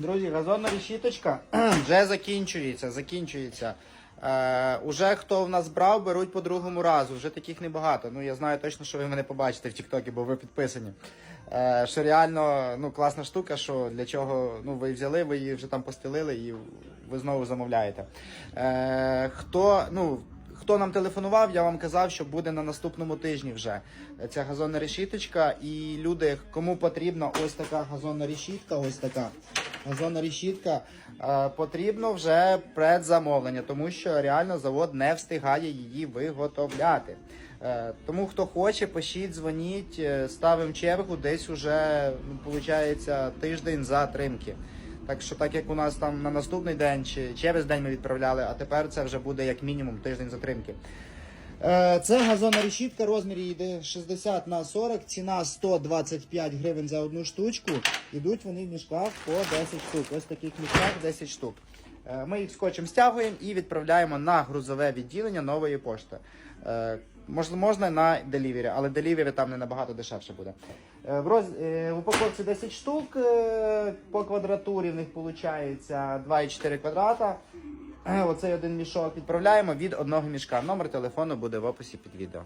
Друзі, газонна решіточка вже закінчується. закінчується. Е, уже хто в нас брав, беруть по другому разу. Вже таких небагато. Ну я знаю точно, що ви мене побачите в Тіктокі, бо ви підписані. Е, що реально ну, класна штука, що для чого ну, ви взяли, ви її вже там постелили і ви знову замовляєте. Е, хто, ну, Хто нам телефонував, я вам казав, що буде на наступному тижні вже ця газонна решіточка. І люди, кому потрібна ось така газонна решітка, ось така газонна решітка, е, потрібно вже предзамовлення, тому що реально завод не встигає її виготовляти. Е, Тому хто хоче, пишіть, дзвоніть, е, ставимо чергу, десь уже ну, виходить тиждень затримки. Так що, так як у нас там на наступний день чи через день ми відправляли, а тепер це вже буде як мінімум тиждень затримки. Е, Це газонна решітка, розмір її йде 60 на 40, ціна 125 гривень за одну штучку. Ідуть вони в мішках по 10 штук. Ось таких мішках 10 штук. Е, Ми їх скотчем стягуємо і відправляємо на грузове відділення нової пошти. Е, Можна на делівері, але делівері там не набагато дешевше буде. В, роз... в упаковці 10 штук по квадратурі в них виходить 2,4 квадрата. Е, Оцей один мішок відправляємо від одного мішка. Номер телефону буде в описі під відео.